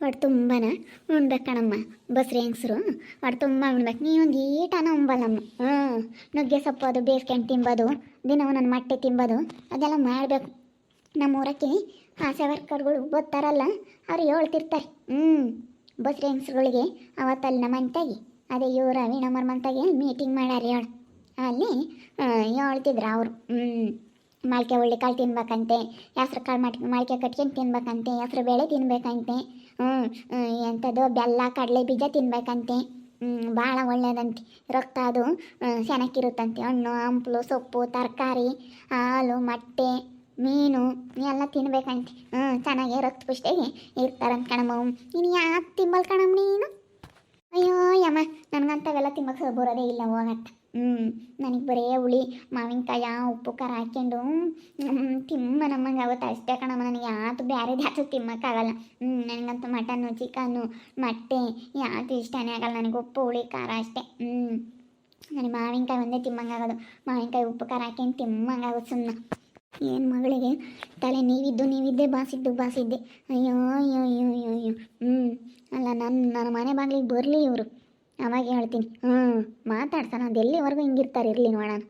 ಒಟ್ಟು ತುಂಬಾನ ಉಣ್ಬೇಕು ಕಣಮ್ಮ. ಬಸ್ರಿ ಹೆಂಗಸರು. ಒಟ್ಟು ತುಂಬ ಉಣ್ಬೇಕು. ನೀ ಒಂದು ಈಟನ ಉಂಬಲ್ಲಮ್ಮ. ಹ್ಞೂ ನುಗ್ಗೆ ಸೊಪ್ಪು ಅದು ಬೇಸ್ಕೊಂಡು ತಿಂಬೋದು ದಿನ ನನ್ನ ಮೊಟ್ಟೆ ತಿಂಬೋದು, ಅದೆಲ್ಲ ಮಾಡಬೇಕು. ನಮ್ಮ ಊರಕ್ಕೆ ಆಸೆ ವರ್ಕರ್ಗಳು ಗೊತ್ತಾರಲ್ಲ, ಅವ್ರು ಹೇಳ್ತಿರ್ತಾರೆ. ಹ್ಞೂ ಬಸ್ರಿ ಹೆಂಗಸ್ರುಗಳಿಗೆ ಅವತ್ತಲ್ಲಿ ನಮ್ಮ ಅಂತಾಗಿ ಅದೇ ಇವ್ರ ವೀಣಮ್ಮರ ಮಂತಾಗಿ ಮೀಟಿಂಗ್ ಮಾಡ್ಯಾರ ಹೇಳು ಅಲ್ಲಿ ಹೇಳ್ತಿದ್ರು ಅವರು. ಹ್ಞೂ ಮೊಳಕೆ ಒಳ್ಳೆ ಕಾಳು ತಿನ್ಬೇಕಂತೆ, ಹೆಸ್ರು ಕಾಳು ಮಾಡಿ ಮೊಳಕೆ ಕಟ್ಕೊಂಡು ತಿನ್ಬೇಕಂತೆ, ಹೆಸ್ರು ಬೇಳೆ ತಿನ್ಬೇಕಂತೆ. ಹ್ಞೂ ಎಂಥದ್ದು? ಬೆಲ್ಲ, ಕಡಲೆ ಬೀಜ ತಿನ್ಬೇಕಂತೆ. ಭಾಳ ಒಳ್ಳೇದಂತೆ. ರಕ್ತ ಅದು ಚೆನ್ನಾಗಿರುತ್ತಂತೆ ಹಣ್ಣು, ಹಂಪಲು, ಸೊಪ್ಪು, ತರಕಾರಿ, ಹಾಲು, ಮೊಟ್ಟೆ, ಮೀನು, ಎಲ್ಲ ತಿನ್ಬೇಕಂತೆ. ಹ್ಞೂ ಚೆನ್ನಾಗಿ ರಕ್ತ ಪುಷ್ಟಿಗೆ ಇರ್ತಾರಂತ ಕಣಮ್ಮ. ನೀನು ಯಾಕೆ ತಿಂಬಲ್ ಕಣಮ್ಮ ನೀನು? ಅಯ್ಯೋ ಯಮ್ಮ ನನಗಂತವೆಲ್ಲ ತಿನ್ನಕ್ಕೆ ಬರೋದೇ ಇಲ್ಲ ಹೋಗತ್ತ ಹ್ಞೂ ನನಗೆ ಬರೇ ಹುಳಿ, ಮಾವಿನಕಾಯ, ಉಪ್ಪು, ಖಾರ ಹಾಕ್ಯಂಡು ತಿಮ್ಮ ನಮ್ಮಂಗೆ ಆಗುತ್ತೆ ಅಷ್ಟೇ ಕಣಮ್ಮ, ನನಗೆ ಯಾವುದು ಬ್ಯಾರೆದು ಯಾತು ತಿನ್ನೋಕ್ಕಾಗಲ್ಲ ಹ್ಞೂ ನನಗಂತೂ ಮಟನ್ನು ಚಿಕನ್ನು ಮೊಟ್ಟೆ ಯಾವುದು ಇಷ್ಟನೇ ಆಗಲ್ಲ, ನನಗೆ ಉಪ್ಪು, ಹುಳಿ, ಖಾರ ಅಷ್ಟೇ. ಹ್ಞೂ ನನಗೆ ಮಾವಿನಕಾಯಿ ಒಂದೇ ತಿಮ್ಮಂಗಾಗೋದು ಮಾವಿನಕಾಯಿ, ಉಪ್ಪು, ಖಾರ ಹಾಕ್ಯಂಡು ತಿಮ್ಮಂಗಾಗೋದು ಸುಮ್ಮನೆ ಏನು ಮಗಳಿಗೆ? ತಲೆ ನೀವಿದ್ದು, ನೀವಿದ್ದೆ, ಬಾಸಿದ್ದು, ಬಾಸಿದ್ದೆ. ಅಯ್ಯೋ ಅಯ್ಯೋ ಅಯ್ಯೋ ಅಯ್ಯೋ ಅಯ್ಯೋ. ಹ್ಞೂ ಅಲ್ಲ ನನ್ನ ನನ್ನ ಮನೆ ಬಾಗಿಲಿಗೆ ಬರಲಿ ಇವರು. ಅವಾಗ ಹೇಳ್ತೀನಿ ಹ್ಞೂ ಮಾತಾಡ್ಸೋಣ ಅದು ಎಲ್ಲಿವರೆಗೂ ಹಿಂಗಿರ್ತಾರೆ, ಇರಲಿ ನೋಡೋಣ.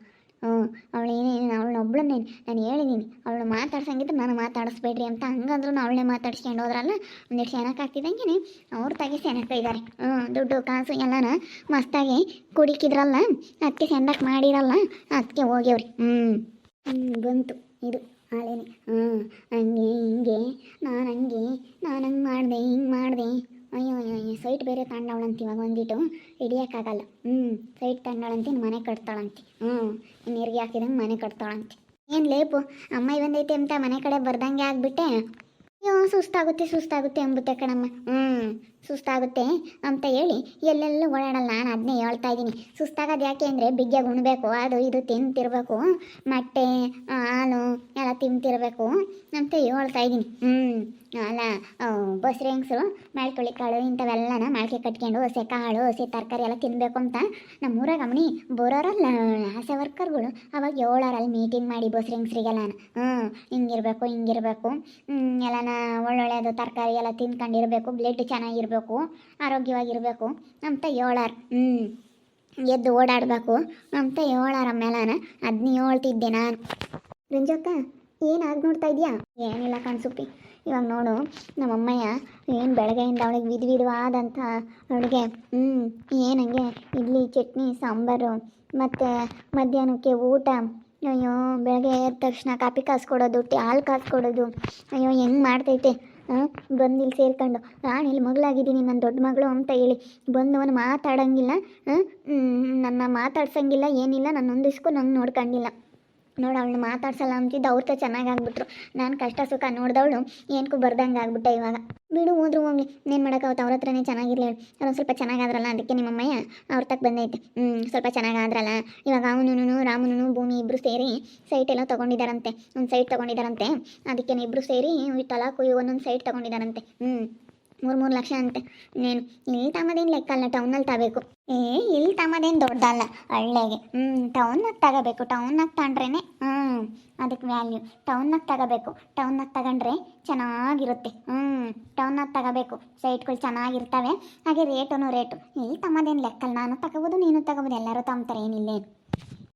ಹ್ಞೂ ಅವಳು ಏನೇನು ಅವಳನ್ನೊಬ್ಳನ್ನೇ ನಾನು ಹೇಳಿದ್ದೀನಿ ಅವಳು ಮಾತಾಡ್ಸಂಗಿದ್ರೆ ನಾನು ಮಾತಾಡಿಸ್ಬೇಡ್ರಿ ಅಂತ ಹಂಗಂದ್ರೂ ಅವಳನ್ನೇ ಮಾತಾಡ್ಸ್ಕೊಂಡು ಹೋದ್ರಲ್ಲ ಒಂದಿಷ್ಟು ಸೆನಕ್ ಅವ್ರು ಅವ್ರ ತಾಗಿ ಸೆನಕ ಇದ್ದಾರೆ ಹ್ಞೂ ದುಡ್ಡು, ಕಾಸು ಎಲ್ಲನ ಮಸ್ತಾಗಿ ಕುಡಿಕಿದ್ರಲ್ಲ ಅದಕ್ಕೆ ಸೆಂಡಕ್ಕೆ ಮಾಡಿರಲ್ಲ ಅದಕ್ಕೆ ಹೋಗ್ಯವ್ರಿ. ಹ್ಞೂ ಹ್ಞೂ ಬಂತು ಇದು ಹಾಳೇನೆ ಹ್ಞೂ ಹಂಗೆ, ಹಿಂಗೆ, ನಾನು ಹಂಗೆ ನಾನು ಹಂಗೆ ಮಾಡಿದೆ, ಹಿಂಗೆ ಮಾಡಿದೆ. ಅಯ್ಯೋ ಅಯ್ಯೋ ಅಯ್ಯೋ ಸೈಟ್ ಬೇರೆ ತಾಂಡವಳಂತ ಇವಾಗ ಒಂದಿಟ್ಟು. ಹಿಡಿಯೋಕ್ಕಾಗಲ್ಲ. ಹ್ಞೂ ಸೈಟ್ ತಗೊಂಡವಳಂತೆ ಇನ್ನು ಮನೆ ಕಟ್ತಾಳಂತೆ. ಹ್ಞೂ ನೀರಿಗೆ ಹಾಕಿದಂಗೆ ಮನೆ ಕಟ್ತಾಳಂತೆ. ಏನು ಲೇಪು, ಅಮ್ಮ ಬಂದೈತೆ ಅಂತ ಮನೆ ಕಡೆ ಬರ್ದಂಗೆ ಆಗ್ಬಿಟ್ಟೆ? ಅಯ್ಯೋ, ಸುಸ್ತಾಗುತ್ತೆ ಸುಸ್ತಾಗುತ್ತೆ ಅಂಬುತ್ತೆ ಕಣಮ್ಮ. ಹ್ಞೂ ಸುಸ್ತಾಗುತ್ತೆ ಅಂತ ಹೇಳಿ ಎಲ್ಲೆಲ್ಲೂ ಓಡಾಡಲ್ಲ. ನಾನು ಅದನ್ನೇ ಹೇಳ್ತಾ ಇದ್ದೀನಿ. ಸುಸ್ತಾಗೋದು ಯಾಕೆ ಅಂದರೆ ಬಿಗ್ಗೆ ಉಣ್ಬೇಕು, ಅದು ಇದು ತಿಂತಿರ್ಬೇಕು. ಎಲ್ಲ ತಿಂತಿರ್ಬೇಕು. ಅಂತ ಹೇಳ್ತಾ ಇದ್ದೀನಿ. ಹ್ಞೂ ಅಲ್ಲ ಬಸ್ರಿ ಹೆಂಗಸರು ಮಾಡ್ಕೊಳ್ಳಿ ಕಾಳು, ಇಂಥವೆಲ್ಲನ ಮಾಳ್ಕೆ ಕಟ್ಕೊಂಡು ಹಸಿ ಕಾಳು, ಹಸಿ ತರಕಾರಿ ಎಲ್ಲ ತಿನ್ನಬೇಕು ಅಂತ ನಮ್ಮೂರಾಗ ಅಮ್ಮನಿ ಬರೋರಲ್ಲ, ಆಸೆ ವರ್ಕರ್ಗಳು. ಅವಾಗ ಏಳರಲ್ಲಿ ಮೀಟಿಂಗ್ ಮಾಡಿ ಬಸ್ರಿ ಹೆಂಗಸ್ರಿಗೆಲ್ಲ ಹ್ಞೂ ಹಿಂಗಿರ್ಬೇಕು ಹಿಂಗಿರ್ಬೇಕು. ಎಲ್ಲನ ಒಳ್ಳೊಳ್ಳೆದು ತರಕಾರಿ ಎಲ್ಲ ತಿನ್ಕೊಂಡಿರಬೇಕು ಬ್ಲಡ್ ಚೆನ್ನಾಗಿರಬೇಕು, ಆರೋಗ್ಯವಾಗಿರಬೇಕು. ಅಂತ ಹೇಳಾರ ಹ್ಞೂ ಎದ್ದು ಓಡಾಡಬೇಕು. ಅಂತ ಹೇಳಾರ ಮೇಲಾನ ಅದನ್ನ ಹೇಳ್ತಿದ್ದೆ ನಾನು. ರಂಜಕ್ಕ ಏನಾಗಿ ನೋಡ್ತಾ ಇದೀಯಾ? ಏನಿಲ್ಲ ಕಣ್ಸುಪ್ಪಿ ಇವಾಗ ನೋಡು, ನಮ್ಮಮ್ಮಯ್ಯ ಏನು ಬೆಳಗ್ಗೆಯಿಂದ ಅವಳಿಗೆ ವಿಧ ವಿಧವಾದಂಥ ಅಡುಗೆ ಹ್ಞೂ ಏನಂಗೆ ಇಡ್ಲಿ, ಚಟ್ನಿ, ಸಾಂಬಾರು, ಮತ್ತು ಮಧ್ಯಾಹ್ನಕ್ಕೆ ಊಟ. ಅಯ್ಯೋ, ಬೆಳಗ್ಗೆ ಎದ್ದ ತಕ್ಷಣ ಕಾಪಿ ಕಾಸ್ಕೊಡೋದು ಟೀ ಹಾಲು ಕಾಸ್ಕೊಡೋದು. ಅಯ್ಯೋ, ಹೆಂಗೆ ಮಾಡ್ತೈತೆ? ಬಂದು ಇಲ್ಲಿ ಸೇರ್ಕೊಂಡು. ನಾನು ಇಲ್ಲಿ ಮಗಳಾಗಿದ್ದೀನಿ ನನ್ನ ದೊಡ್ಡ ಮಗಳು ಅಂತ ಹೇಳಿ. ಬಂದು ಅವನು ಮಾತಾಡೋಂಗಿಲ್ಲ ನನ್ನ ಮಾತಾಡ್ಸಂಗಿಲ್ಲ, ಏನಿಲ್ಲ ನನ್ನ ಒಂದಿಸ್ಕು ನಂಗೆ ನೋಡ್ಕೊಂಡಿಲ್ಲ. ನೋಡು, ಅವಳನ್ನ ಮಾತಾಡ್ಸಲ್ಲ ಅಂತಿದ್ದು ಅವ್ರತ ಚೆನ್ನಾಗಿ ಆಗ್ಬಿಟ್ರು. ನಾನು ಕಷ್ಟ ಸುಖ ನೋಡಿದವಳು ಏನಕ್ಕೂ ಬರ್ದಂಗೆ ಆಗ್ಬಿಟ್ಟೆ ಇವಾಗ. ಬಿಡು, ಹೋದ್ರು ಹೋಗ್ಲಿ. ಏನು ಮಾಡೋಕ್ಕಾಗುತ್ತೆ? ಅವ್ರ ಹತ್ರನೇ ಚೆನ್ನಾಗಿರ್ಲಿ ಅವ್ರು ಸ್ವಲ್ಪ ಚೆನ್ನಾಗಾದ್ರಲ್ಲ ಅದಕ್ಕೆ ನಿಮ್ಮಮ್ಮಯ್ಯ ಅವ್ರ ತಕ್ಕ ಬಂದೈತೆ. ಹ್ಞೂ ಸ್ವಲ್ಪ ಚೆನ್ನಾಗಾದ್ರಲ್ಲ ಇವಾಗ ಅವನು ರಾಮನು ಭೂಮಿ ಇಬ್ಬರು ಸೇರಿ ಸೈಟ್ ಎಲ್ಲ ತೊಗೊಂಡಿದ್ದಾರಂತೆ ಒಂದು ಸೈಟ್ ತೊಗೊಂಡಿದ್ದಾರಂತೆ ಅದಕ್ಕೆ ಇಬ್ಬರು ಸೇರಿ ತಲಾಕು ಒಂದೊಂದು ಸೈಟ್ ತೊಗೊಂಡಿದ್ದಾರಂತೆ ಹ್ಞೂ ಮೂರು ಮೂರು ಲಕ್ಷ ಅಂತೆ. ಇನ್ನೇನು ಇಲ್ಲಿ ತಮ್ಮದೇನು ಲೆಕ್ಕ ಅಲ್ಲ ಟೌನಲ್ಲಿ ತಗೋಬೇಕು. ಏ, ಇಲ್ಲಿ ತಮ್ಮದೇನು ದೊಡ್ಡದಲ್ಲ ಹಳ್ಳಿಗೆ ಹ್ಞೂ ಟೌನ್ನಾಗ ತಗೋಬೇಕು ಟೌನ್ನಾಗ ತಗೊಂಡ್ರೇನೆ ಹ್ಞೂ ಅದಕ್ಕೆ ವ್ಯಾಲ್ಯೂ ಟೌನ್ನಾಗ ತಗೋಬೇಕು ಟೌನ್ನಾಗ ತಗೊಂಡ್ರೆ ಚೆನ್ನಾಗಿರುತ್ತೆ. ಹ್ಞೂ ಟೌನ್ನಾಗ ತಗೋಬೇಕು. ಸೈಟ್ಗಳು ಚೆನ್ನಾಗಿರ್ತವೆ, ಹಾಗೆ ರೇಟುನು ರೇಟು ಇಲ್ಲಿ ತಮ್ಮದೇನು ಲೆಕ್ಕಲ್ಲ ನಾನು ತಗೋಬೋದು, ನೀನು ತಗೋಬೋದು, ಎಲ್ಲರೂ ತಗೊಂತಾರೆ ಏನಿಲ್ಲೇನು.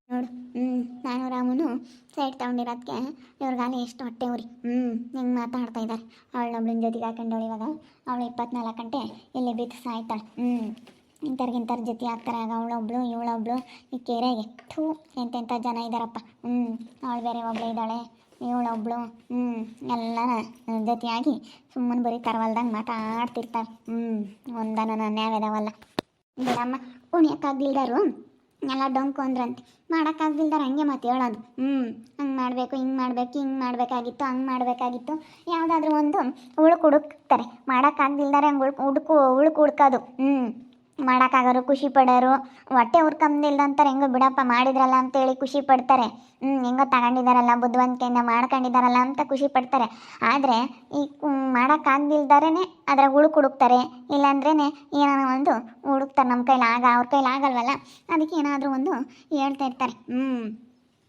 ನೋಡು. ಹ್ಞೂ ನಾನು ರಾಮನು ಸೈಡ್ ತೊಗೊಂಡಿರೋದಕ್ಕೆ ಇವ್ರಿಗಾಲಿ ಎಷ್ಟು ಹೊಟ್ಟೆ ಉರಿ. ಹ್ಞೂ ಹೆಂಗೆ ಮಾತಾಡ್ತಾ ಇದ್ದಾರೆ ಅವಳನ್ನೊಬ್ಳಿನ ಜೊತೆಗೆ ಹಾಕೊಂಡವಳು ಇವಾಗ. ಅವಳು ಇಪ್ಪತ್ನಾಲ್ಕು ಗಂಟೆ ಇಲ್ಲಿ ಬಿದ್ದು ಸಾಯ್ತಾಳೆ. ಹ್ಞೂ ಇಂಥವ್ರಿಗಿಂಥವ್ರ ಜೊತೆ ಆಗ್ತಾರೆ. ಆಗ ಅವಳೊಬ್ಳು, ಇವಳೊಬ್ಳು ಈ ಕೆರೆಗೆ. ಥೂ, ಎಂತೆಂಥ ಜನ ಇದ್ದಾರಪ್ಪ ಹ್ಞೂ ಅವಳು ಬೇರೆ ಒಬ್ಳು ಇದ್ದಾಳೆ, ಇವಳೊಬ್ಳು. ಹ್ಞೂ ಎಲ್ಲ ಜೊತೆಯಾಗಿ ಸುಮ್ಮನೆ ಬರೀ ತರವಲ್ದಂಗೆ ಮಾತಾಡ್ತಿರ್ತಾರೆ ಹ್ಞೂ ಒಂದನ ಯಾವ್ಯಾವಲ್ಲ ಬಿಡಮ್ಮ ಉಣಿಯಕ್ಕಾಗ್ಲಿಲ್ದಾರು ಎಲ್ಲ ಡೊಂಕು ಅಂದ್ರಂತೆ. ಮಾಡೋಕ್ಕಾಗ್ದಿಲ್ದಾರ ಹಂಗೆ ಮತ್ತೆ ಹೇಳೋದು. ಹ್ಞೂ ಹಂಗೆ ಮಾಡಬೇಕು, ಹಿಂಗೆ ಮಾಡಬೇಕು, ಹಿಂಗೆ ಮಾಡಬೇಕಾಗಿತ್ತು, ಹಂಗೆ ಮಾಡಬೇಕಾಗಿತ್ತು. ಯಾವುದಾದ್ರೂ ಒಂದು ಉಳುಕು ಹುಡುಕ್ತಾರೆ. ಮಾಡೋಕ್ಕಾಗ್ದಿಲ್ದಾರೆ ಹಂಗೆ ಉಳ್ಕು ಹುಡುಕು ಉಳುಕು ಹುಡ್ಕೋದು. ಹ್ಞೂ ಮಾಡೋಕ್ಕಾಗೋರು, ಖುಷಿ ಪಡೋರು. ಹೊಟ್ಟೆ ಅಂತಾರೆ ಹೆಂಗೋ ಬಿಡಪ್ಪ ಮಾಡಿದ್ರಲ್ಲ ಅಂತೇಳಿ ಖುಷಿ ಪಡ್ತಾರೆ. ಹ್ಞೂ ಹೆಂಗೋ ತಗೊಂಡಿದ್ದಾರಲ್ಲ ಬುದ್ಧಿವಂತಿಕೆಯಿಂದ ಮಾಡ್ಕೊಂಡಿದ್ದಾರಲ್ಲ ಅಂತ ಖುಷಿ ಪಡ್ತಾರೆ. ಆದರೆ ಈ ಮಾಡೋಕ್ಕಾಗ್ದಿಲ್ದಾರೇ ಅದ್ರಾಗ ಹುಡುಕ್ ಹುಡುಕ್ತಾರೆ. ಇಲ್ಲಾಂದ್ರೇ ಏನಾರ ಒಂದು ಹುಡುಕ್ತಾರೆ ನಮ್ಮ ಕೈಲಿ ಆಗ, ಅವ್ರ ಕೈಲಿ ಆಗಲ್ವಲ್ಲ? ಅದಕ್ಕೆ ಏನಾದರೂ ಒಂದು ಹೇಳ್ತಾ ಇರ್ತಾರೆ. ಹ್ಞೂ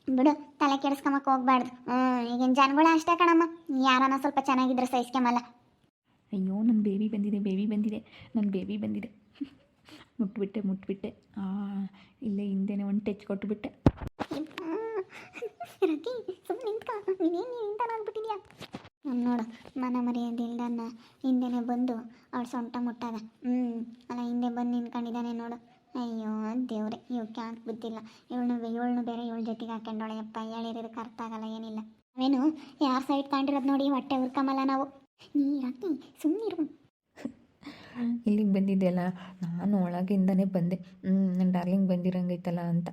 ಬಿಡು, ತಲೆ ಕೆಡಿಸ್ಕೊಂಬಕ್ಕೆ ಹೋಗ್ಬಾರ್ದು. ಹ್ಞೂ ಈಗಿನ ಜನಗಳು ಅಷ್ಟೇ ಕಣಮ್ಮ. ಯಾರನ್ನ ಸ್ವಲ್ಪ ಚೆನ್ನಾಗಿದ್ರೆ ಸಹಿಸ್ಕೊಂಬಲ್ಲ. ಅಯ್ಯೋ ನನ್ನ ಬೇಬಿ ಬಂದಿದೆ ಬೇಬಿ ಬಂದಿದೆ ನನ್ನ ಬೇಬಿ ಬಂದಿದೆ. ಮುಟ್ಬಿಟ್ಟೆ ಮುಟ್ಬಿಟ್ಟೆ. ಇಲ್ಲೇ ಹಿಂದೆನೇ ಒಂದು ಟಚ್ ಕೊಟ್ಬಿಟ್ಟೆ. ರತಿ ಸುಮ್ಮನೆ ನಿಂತ ನೀನೇನು ನಿಂತಾನಾಗ್ಬಿಟ್ಟಿದ್ಯಾ ನೋಡು. ಮನ ಮರ್ಯಾದಿಲ್ದನ್ನ ಹಿಂದೆನೆ ಬಂದು ಅವಳು ಸೊಂಟ ಮುಟ್ಟಾಗ. ಹ್ಞೂ ಅಲ್ಲ ಹಿಂದೆ ಬಂದು ನಿಂತ್ಕೊಂಡಿದ್ದಾನೆ ನೋಡು. ಅಯ್ಯೋ, ದೇವ್ರೆ ಇವಕ್ಕೆ ಯಾಕೆ ಬುದ್ಧಿಲ್ಲ ಇವಳನ್ನು ಇವಳನ್ನು ಬೇರೆ, ಇವಳ ಜೊತೆಗೆ ಹಾಕೊಂಡೋಳೆ ಅಪ್ಪ ಹೇಳಿರೋದಕ್ಕೆ ಅರ್ಥ ಆಗಲ್ಲ, ಏನಿಲ್ಲ. ಅವೇನು, ಯಾರ ಸೈಡ್ ಕಾಂಡಿರೋದು ನೋಡಿ, ಹೊಟ್ಟೆ ಉರ್ಕಮಲ್ಲ ನಾವು. ನೀ, ರತಿ ಸುಮ್ಮನಿರು ಇಲ್ಲಿಗೆ ಬಂದಿದ್ದೆಲ್ಲ ನಾನು ಒಳಗಿಂದನೇ ಬಂದೆ. ನನ್ನ ಡಾರ್ಲಿಂಗ್ ಬಂದಿರಂಗೈತಲ್ಲ ಅಂತ.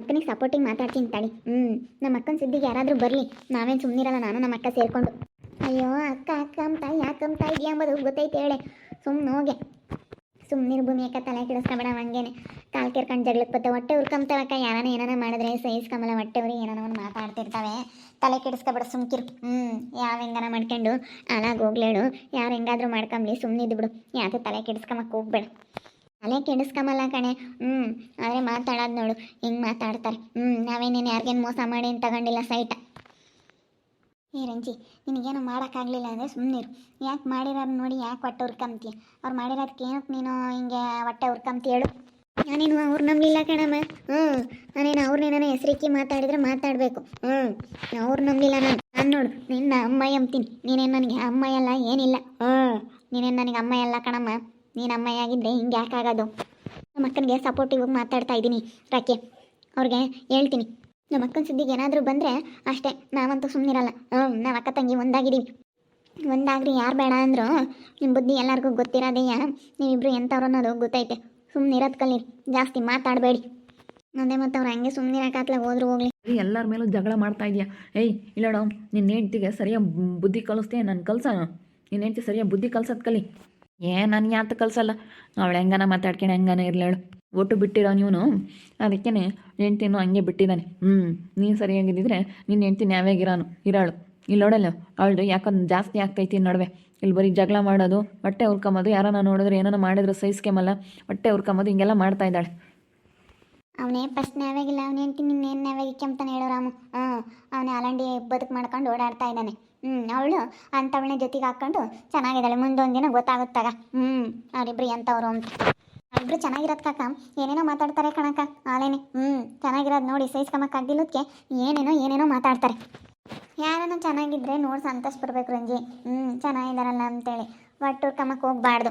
ಅಕ್ಕನಿಗೆ ಸಪೋರ್ಟಿಂಗ್ ಮಾತಾಡ್ತೀನಿ ತಾಳಿ ಹ್ಞೂ ನಮ್ಮ ಅಕ್ಕನ ಸುದ್ದಿಗೆ ಯಾರಾದರೂ ಬರಲಿ. ನಾವೇನು ಸುಮ್ಮನಿರಲ್ಲ ನಾನು ನಮ್ಮ ಅಕ್ಕ ಸೇರಿಕೊಂಡು. ಅಯ್ಯೋ, ಅಕ್ಕ ಅಕ್ಕ ಅಂತ ಯಾಕೆ ಅಂತ ಇದೆಯಾ ಅಂಬೋದು ಗೊತ್ತೈತೆ ಹೇಳೆ. ಸುಮ್ಮನೆ ಹೋಗೆ. ಸುಮ್ಮನಿರು ಭೂಮಿ ಅಕ್ಕ ತಲೆ ಕೆಡಿಸ್ಕೊಬೇಡ ಹಂಗೇನೆ. ಕಾಲು ಕೇರ್ಕೊಂಡು ಜಗಳಕ್ಕೆ ಬತ್ತೆ ಹೊಟ್ಟೆ ಉರ್ಕೊಂತವಕ್ಕ ಯಾರನ್ನ ಏನಾನ ಮಾಡಿದ್ರೆ ಸಹಿಸ್ಕೊಂಬಲ್ಲ ಹೊಟ್ಟೆ ಉರಿ ಏನಾನ ಒಂದು ಮಾತಾಡ್ತಿರ್ತಾವೆ. ತಲೆ ಕೆಡಿಸ್ಕೊಬೇಡ ಸುಮ್ಕಿರು. ಹ್ಞೂ ಯಾವ ಹೆಂಗಾನ ಮಾಡ್ಕೊಂಡು ಹಾಳಾಗಿ ಹೋಗ್ಲೇಡು. ಯಾರು ಹೆಂಗಾದ್ರೂ ಮಾಡ್ಕೊಂಬ್ಲಿ. ಸುಮ್ಮನೆ ಇದ್ಬಿಡು ಯಾಕೆ ತಲೆ ಕೆಡಿಸ್ಕೊಂಬಕ್ಕೆ ಹೋಗ್ಬೇಡ. ತಲೆ ಕೆಡಿಸ್ಕೊಂಬಲ್ಲ ಕಣೆ. ಹ್ಞೂ ಆದರೆ ಮಾತಾಡೋದು ನೋಡು. ಹೆಂಗೆ ಮಾತಾಡ್ತಾರೆ. ಹ್ಞೂ ನಾವೇನೇನು ಯಾರಿಗೇನು ಮೋಸ ಮಾಡಿ ತಗೊಂಡಿಲ್ಲ ಸೈಟ. ಏ, ರಂಜಿ, ನಿನಗೇನು ಮಾಡೋಕ್ಕಾಗಲಿಲ್ಲ ಅಂದರೆ ಸುಮ್ಮನಿರು ಯಾಕೆ ಮಾಡಿರೋದು ನೋಡಿ ಯಾಕೆ ಹೊಟ್ಟೆ ಉರ್ಕಂತೀಯ? ಅವ್ರು ಮಾಡಿರೋದಕ್ಕೆ ಏನಕ್ಕೆ ನೀನು ಹಿಂಗೆ ಹೊಟ್ಟೆ ಉರ್ಕಂತಿ ಹೇಳು. ನಾನೇನು ಅವ್ರು ನಂಬಲಿಲ್ಲ ಕಣಮ್ಮ. ಹ್ಞೂ ನಾನೇನು ನನ್ನ ಹೆಸರಿಕ್ಕಿ ಮಾತಾಡಿದ್ರೆ ಮಾತಾಡಬೇಕು. ಹ್ಞೂ ಅವ್ರು ನಂಬಲಿಲ್ಲ ನಾನು. ನಾನು ನೋಡು, ನಿನ್ನ ಅಮ್ಮ ಎಂಬ್ತೀನಿ ನೀನೇನು ನನಗೆ ಅಮ್ಮ ಎಲ್ಲ ಏನಿಲ್ಲ. ಹ್ಞೂ ನೀನೇನು ನನಗೆ ಅಮ್ಮ ಎಲ್ಲ ಕಣಮ್ಮ. ನೀನು ಅಮ್ಮ ಆಗಿದ್ದೆ ಹಿಂಗೆ ಯಾಕಾಗೋದು? ನಮ್ಮ ಅಕ್ಕನಿಗೆ ಸಪೋರ್ಟಿವ್ ಮಾತಾಡ್ತಾ ಇದ್ದೀನಿ. ರಾಕೆ, ಅವ್ರಿಗೆ ಹೇಳ್ತೀನಿ. ನಮ್ಮ ಅಕ್ಕನ ಸುದ್ದಿಗೆ ಏನಾದರೂ ಬಂದರೆ ಅಷ್ಟೇ. ನಾವಂತೂ ಸುಮ್ಮನಿರಲ್ಲ ಹ್ಞೂ ನಾವು ಅಕ್ಕ ತಂಗಿ ಒಂದಾಗಿದ್ದೀವಿ ಒಂದಾಗ್ರಿ ಯಾರು ಬೇಡ ಅಂದರು ನಿಮ್ಮ ಬುದ್ಧಿ ಎಲ್ಲರಿಗೂ ಗೊತ್ತಿರೋದೇ ನೀವಿಬ್ರು ಎಂಥವ್ರು ಅನ್ನೋದು ಗೊತ್ತೈತೆ. ಸುಮ್ಮನಿರೋದು ಕಲೀರಿ ಜಾಸ್ತಿ ಮಾತಾಡಬೇಡಿ. ಅದೇ ಮತ್ತು ಅವ್ರು ಹಂಗೆ ಸುಮ್ಮನಿರಕ್ಕಾತ್ಲೆ ಹೋದ್ರು ಹೋಗ್ಲಿ. ಎಲ್ಲರ ಮೇಲೂ ಜಗಳ ಮಾಡ್ತಾ ಇದೆಯಾ? ಏಯ್ ಇಲ್ಲಡ ನಿನ್ನ ಹೆಂಡ್ತಿಗೆ ಸರಿಯಾಗಿ ಬುದ್ಧಿ ಕಲಿಸ್ತೀಯ ನನ್ನ ಕಲ್ಸ? ನಿನ್ನ ಹೆಂಡ್ತಿ ಸರಿಯಾಗಿ ಬುದ್ಧಿ ಕಲ್ಸೋದು ಕಲಿ. ಏ, ನನಗೆ ಯಾತ ಕಲ್ಸಲ್ಲ? ಅವಳು ಹೆಂಗನ ಮಾತಾಡ್ಕೊಂಡು ಹೆಂಗನ ಇರಲೇಳು ಒಟ್ಟು ಬಿಟ್ಟಿರೋ ನೀನು? ಅದಕ್ಕೇ ಹೆಂಡ್ತಿನೂ ಹಂಗೆ ಬಿಟ್ಟಿದ್ದಾನೆ. ಹ್ಞೂ ನೀನು ಸರಿಯಾಗಿದ್ದಿದ್ರೆ ನಿನ್ನ ಹೆಂಡ್ತಿ ನ್ಯಾವ್ಯಾಗಿರೋನು? ಇರಾಳು. ಇಲ್ಲಿ ನೋಡಲ್ಲ ಅವಳದು ಯಾಕಂದ್ರೆ ಜಾಸ್ತಿ ಆಗ್ತೈತಿ ನಡುವೆ. ಇಲ್ಲಿ ಬರೀ ಜಗಳ ಮಾಡೋದು ಹೊಟ್ಟೆ ಉರ್ಕೊಂಬೋದು, ಯಾರನ್ನ ನೋಡಿದ್ರೆ ಏನಾನ ಮಾಡಿದ್ರೆ ಸಹಿಸ್ಕೆಮಲ್ಲ ಹೊಟ್ಟೆ ಉರ್ಕೊಂಬೋದು, ಹಿಂಗೆಲ್ಲ ಮಾಡ್ತಾ ಇದ್ದಾಳೆ. ಅವನೇ ಫಸ್ಟ್ ನ್ಯಾವಾಗಿಲ್ಲ ಅವನ ಹೆಂಡತಿ ನಿನ್ನೇನು ನ್ಯಾವಾಗಿ ಕೆಂಪ್ತಾನೆ ಹೇಳೋ ರಾಮು. ಹಾಂ ಅವನೇ ಅಲಂಡಿ ಬದುಕು ಮಾಡ್ಕೊಂಡು ಓಡಾಡ್ತಾ ಇದ್ದಾನೆ. ಹ್ಞೂ ಅವಳು ಅಂಥವಳನ್ನ ಜೊತೆಗೆ ಹಾಕ್ಕೊಂಡು ಚೆನ್ನಾಗಿದ್ದಾಳೆ. ಮುಂದೊಂದು ದಿನ ಗೊತ್ತಾಗುತ್ತಾಗ. ಹ್ಞೂ ಅವರಿಬ್ಬರು ಎಂಥವ್ರು ಅಂತ. ಅವರಿಬ್ರು ಚೆನ್ನಾಗಿರೋದು ಕಾಕ. ಏನೇನೋ ಮಾತಾಡ್ತಾರೆ ಕಣಕ್ಕ. ಆಲೇನೆ. ಹ್ಞೂ ಚೆನ್ನಾಗಿರೋದು ನೋಡಿ ಸಹಿಸ್ಕೊಂಬಕ್ಕಾಗಿಲ್ಲದಕ್ಕೆ ಏನೇನೋ ಏನೇನೋ ಮಾತಾಡ್ತಾರೆ. ಯಾರನ್ನ ಚೆನ್ನಾಗಿದ್ರೆ ನೋಡಿ ಸಂತೋಷ ಬರ್ಬೇಕು ರಂಜಿ. ಹ್ಞೂ ಚೆನ್ನಾಗಿದ್ದಾರಲ್ಲ ಅಂತೇಳಿ. ಒಟ್ಟು ಕಮ್ಮಕ್ಕೆ ಹೋಗ್ಬಾರ್ದು.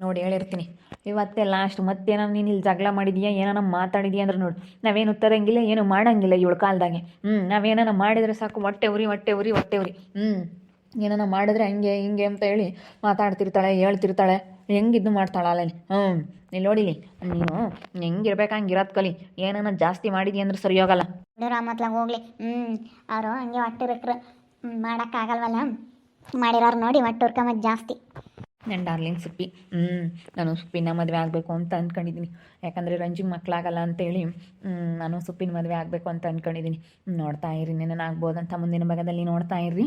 ನೋಡಿ, ಹೇಳಿರ್ತೀನಿ. ಇವತ್ತೇ ಲಾಸ್ಟ್ ಮತ್ತೇನೋ ನೀನು ಇಲ್ಲಿ ಜಗಳ ಮಾಡಿದ್ಯಾ? ಏನಾನ ಮಾತಾಡಿದೀಯ ಅಂದ್ರೆ ನೋಡಿ. ನಾವೇನು ಉತ್ತರಂಗಿಲ್ಲ, ಏನು ಮಾಡಂಗಿಲ್ಲ ಇವಳು ಕಾಲ್ದಾಗೆ. ಹ್ಞೂ ನಾವೇನೋ ಮಾಡಿದ್ರೆ ಸಾಕು, ಹೊಟ್ಟೆ ಉರಿ ಹೊಟ್ಟೆ ಉರಿ ಹೊಟ್ಟೆ ಉರಿ. ಹ್ಞೂ ಏನಾನ ಮಾಡಿದ್ರೆ ಹಂಗೆ ಹಿಂಗೆ ಅಂತ ಹೇಳಿ ಮಾತಾಡ್ತಿರ್ತಾಳೆ, ಹೇಳ್ತಿರ್ತಾಳೆ. ಹೆಂಗಿದ್ದು ಮಾಡ್ತಾಳೆ ಅಲ್ಲೇ ಹ್ಞೂ ಇಲ್ಲಿ ನೋಡಿಲಿ ನೀನು ಹೆಂಗಿರ್ಬೇಕು ಹಂಗೆ ಇರೋದು ಕಲಿ. ಏನನ್ನ ಜಾಸ್ತಿ ಮಾಡಿದಿ ಅಂದ್ರೆ ಸರಿ ಹೋಗಲ್ಲ. ರಾಮತ್ಲಾಗ ಹೋಗ್ಲಿ. ಹ್ಞೂ ಅವರು ಹಂಗೆ ಒಟ್ಟಿರಕ್ರು ಮಾಡೋಕ್ಕಾಗಲ್ವಲ್ಲ? ಮಾಡಿರೋರು ನೋಡಿ ಹೊಟ್ಟೆ ಮತ್ತು ಜಾಸ್ತಿ. ನನ್ನ ಡಾರ್ಲಿಂಗ್ ಸುಪ್ಪಿ. ಹ್ಞೂ ನಾನು ಸುಪ್ಪಿನ ಮದುವೆ ಆಗಬೇಕು ಅಂತ ಅಂದ್ಕೊಂಡಿದ್ದೀನಿ ಯಾಕಂದರೆ ರಂಜಿಗೆ ಮಕ್ಕಳಾಗಲ್ಲ ಅಂತೇಳಿ ನಾನು ಸುಪ್ಪಿನ ಮದುವೆ ಆಗಬೇಕು ಅಂತ ಅಂದ್ಕೊಂಡಿದ್ದೀನಿ ನೋಡ್ತಾ ಇರಿ ನೆನ ಆಗ್ಬೋದಂತ ಮುಂದಿನ ಭಾಗದಲ್ಲಿ ನೋಡ್ತಾ ಇರ್ರಿ.